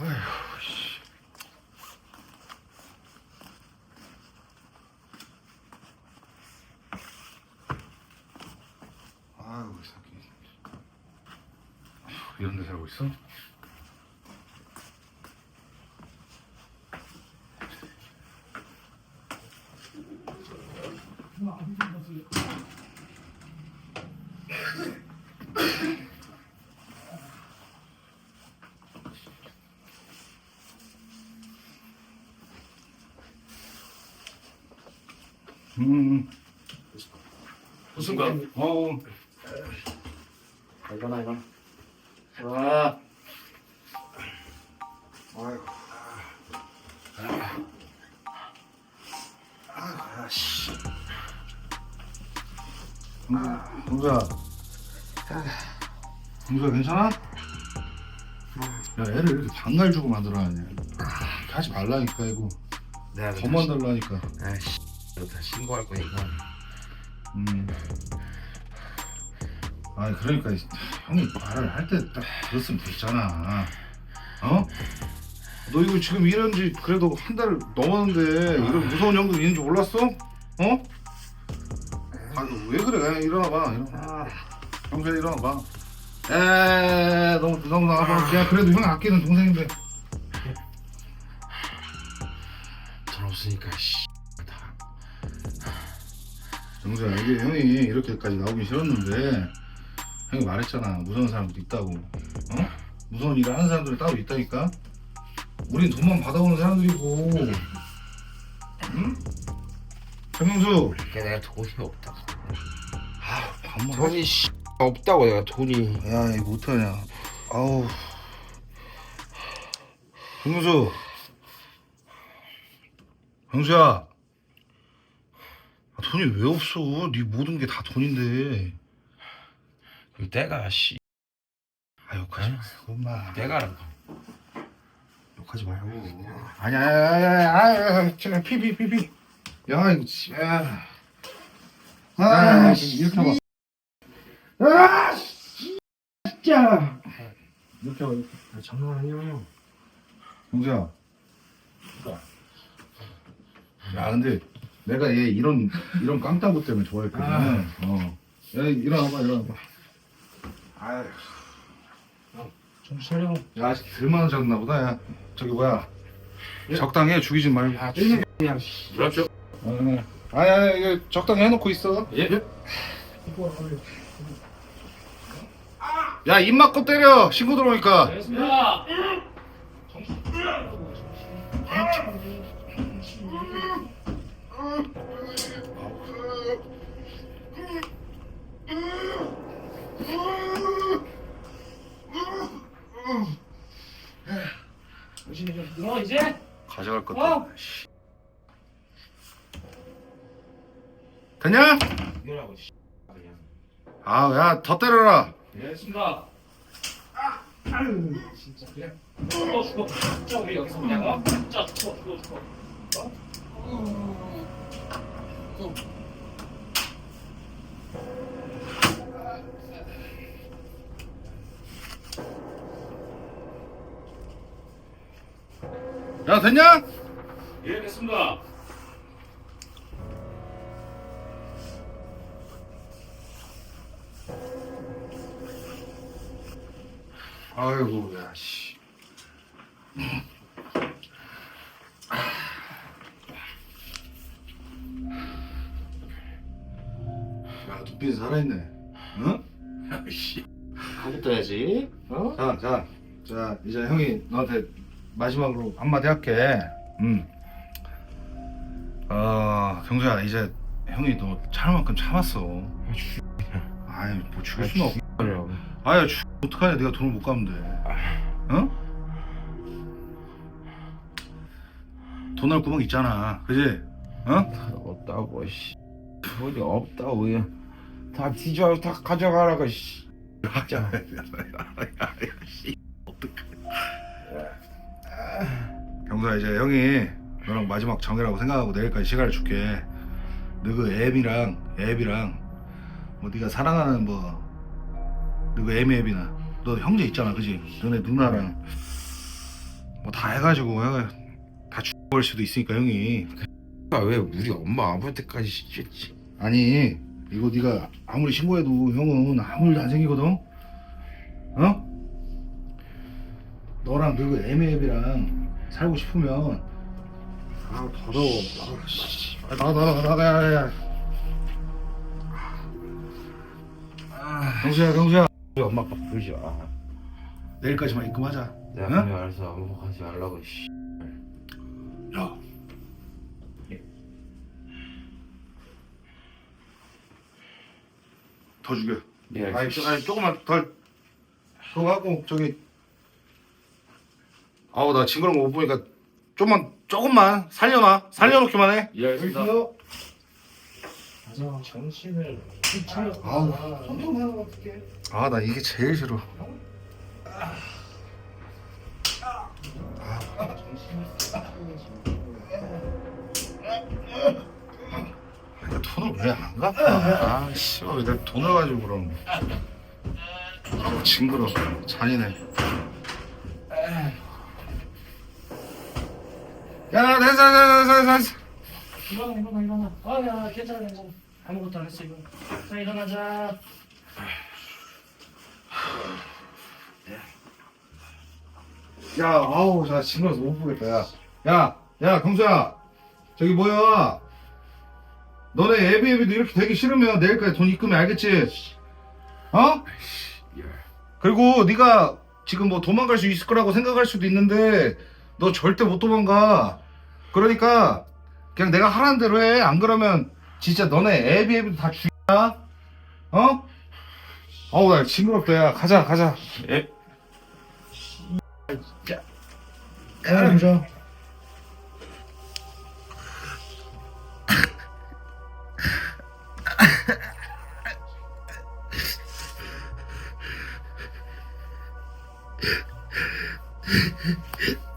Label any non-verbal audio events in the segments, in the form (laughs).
아휴, 씨. 아유, 이 새끼. 이런 데 살고 있어? 음, 무슨 거? 어, 이거나 이거. 와. 아이고. 아, 아, 씨. 동자. 동자 괜찮아? 야, 애를 이렇게 장날 주고 만들어놨냐. 하지 말라니까, 이거. 내가 더 만들라니까. 아이씨. 다 신고할 거니까. 음. 아니, 그러니까, 이- 형이 말을 할 때 딱 들었으면 됐잖아. 어? 너 이거 지금 이런 지 그래도 한 달 넘었는데 이런 무서운 형들 있는 줄 몰랐어? 어? 아니 왜 그래 그냥 일어나봐 일어나 형제 일어나봐 에 너무 너무 나가봐 그냥 그래도 형 아끼는 동생인데 (laughs) 돈 없으니까 씨. 다. 정수야 이게 형이 이렇게까지 나오기 싫었는데 형이 말했잖아 무서운 사람도 있다고 어? 무서운 일을 하는 사람들이 따로 있다니까 우린 돈만 받아오는 사람들이고 응? 정수 그게 내가 돈이 없다고. 아 밥만 돈이 씨 없다고 내가 돈이. 야, 이거 어떡하냐. 아우. 형수. 형수야. 아, 돈이 왜 없어? 네 모든 게 다 돈인데. 그 내가 씨. 아, 욕하지 마. 엄마. 내가라고. 욕하지 말고. 아니야, 아니야, 아니야, 아니야. 피피, 피피. 야, 이거, 씨, 야. 아, 씨, 이렇게 해봐. 아, 씨, 진짜. 이렇게 이렇게. 아, 장난 아니야. 형수야. 야, 근데 내가 얘 이런 이런 깡따구 때문에 좋아했거든. 어. 야, 일어나봐, 일어나봐. 아휴. 좀 차려. 야, 들만 졌나 보다. 야, 저기 뭐야? 적당히 해, 죽이지 말고. 아, 좀 그냥 씨. 그렇죠. 어. 아니, 아니, 이거 적당히 해놓고 있어. 예. 야, 입 맞고 때려. 신고 들어오니까. 알겠습니다. 정신이 좀 들어 이제. 가져갈 것도. 어? 씨. 됐냐? 이거라고 씨. 그냥. 아, 야, 더 때려라. 예, 알겠습니다. 아, 아유, 진짜 그냥 죽어 죽어. 진짜 우리 여기서 그냥 어? 진짜 죽어 죽어 죽어. 어? 야, 됐냐? 예, 됐습니다. 아이고, 야, 씨. 야, 눈빛이 살아있네. 응? 씨. 하고 떠야지. 어? 자, 자, 자, 이제 형이 너한테 마지막으로 한마디 할게. 응. 어, 경수야, 이제 형이 너 참을 만큼 참았어. 아이, 뭐 죽일 수는 없. 그래요. 아야, 죽 어떡하냐? 네가 돈을 못 갚는데. 어? 돈할 구멍 있잖아, 그지? 어? 없다고 씨. 돈이 없다고 그냥 다 뒤져 다 가져가라고 씨. (laughs) 진짜. 경수야, 이제 형이 너랑 마지막 정이라고 생각하고 내일까지 시간을 줄게. 너그 앱이랑 앱이랑 뭐 네가 사랑하는 뭐 너그 애미 앱이나 너 형제 있잖아, 그지? 너네 누나랑 뭐 다 해가지고 해- 다 죽을 수도 있으니까 형이 아, 왜 우리 엄마 아버지한테까지 시켰지? 아니 이거 네가 아무리 신고해도 형은 아무 일도 안 생기거든 어? 너랑 그 애매애비랑 살고 싶으면 아 더러워 아, 씨. 아, 나가 나가 나가 야, 야. 아, 경수야 경수야 우리 엄마 아빠 부르지 마. 내일까지만 입금하자 내가 응? 그냥 알아서 아무 가지 말라고 씨. 야 더 죽여 예. 아니, 조, 아니 조금만 덜 그거 하고 저기 아우 나 징그러운 거 못 보니까 좀만 조금만 살려놔 살려놓기만 해 예, 알겠습니다. 가자 정신을 차려 아우 손톱만 어떡해 아나 이게 제일 싫어 아, 돈을 왜 안 갚아? 아, 씨발, 왜 내가 돈을 가지고 그럼. 아우, 징그러. 잔인해. 야, 됐어, 됐어, 됐어, 됐어. 일어나 일어나 일어나 아 야 괜찮아 괜찮아 아무것도 안 했어 이거 자 일어나자 야, 아우, 나 징그러서 못 보겠다, 야. 야, 야, 경수야. 저기 뭐야. 너네 애비애비도 이렇게 되기 싫으면 내일까지 돈 입금해, 알겠지? 어? 예. 그리고 네가 지금 뭐 도망갈 수 있을 거라고 생각할 수도 있는데 너 절대 못 도망가. 그러니까 그냥 내가 하라는 대로 해. 안 그러면 진짜 너네 애비 애비도 다 죽야. 어? 어우 나 징그럽다 야 가자 가자 예. 야 보자 (laughs)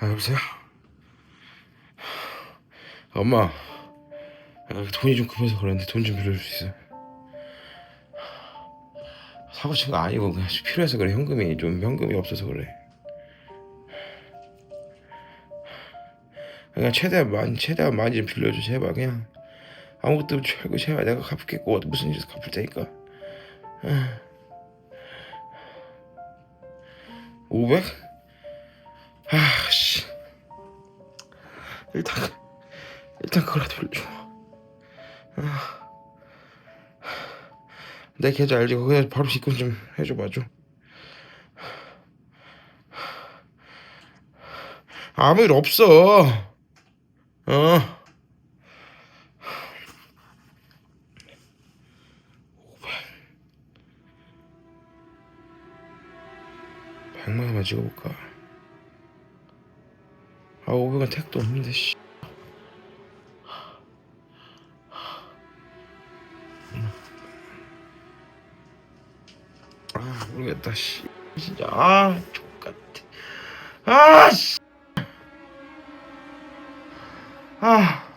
아, 여보세요? 엄마, 아, 돈이 좀 급해서 그러는데 돈 좀 빌려줄 수 있어요? 사고 친거 아니고 그냥 필요해서 그래. 현금이 좀 현금이 없어서 그래. 그냥 최대한 많이 최대한 많이 좀 빌려줘 제발 그냥. 아무것도 말고 제발 내가 갚겠고 무슨 일에서 갚을 테니까. 500? 아씨. 일단 일단 그거라도 빌려줘 아. 내 계좌 알지? 거기다 바로 입금 좀 해줘봐줘. 아무 일 없어. 어. 백만 원만 찍어볼까 아 500원 택도 없는데 씨. 아 모르겠다 씨. 진짜 아 족같아. 아씨. 아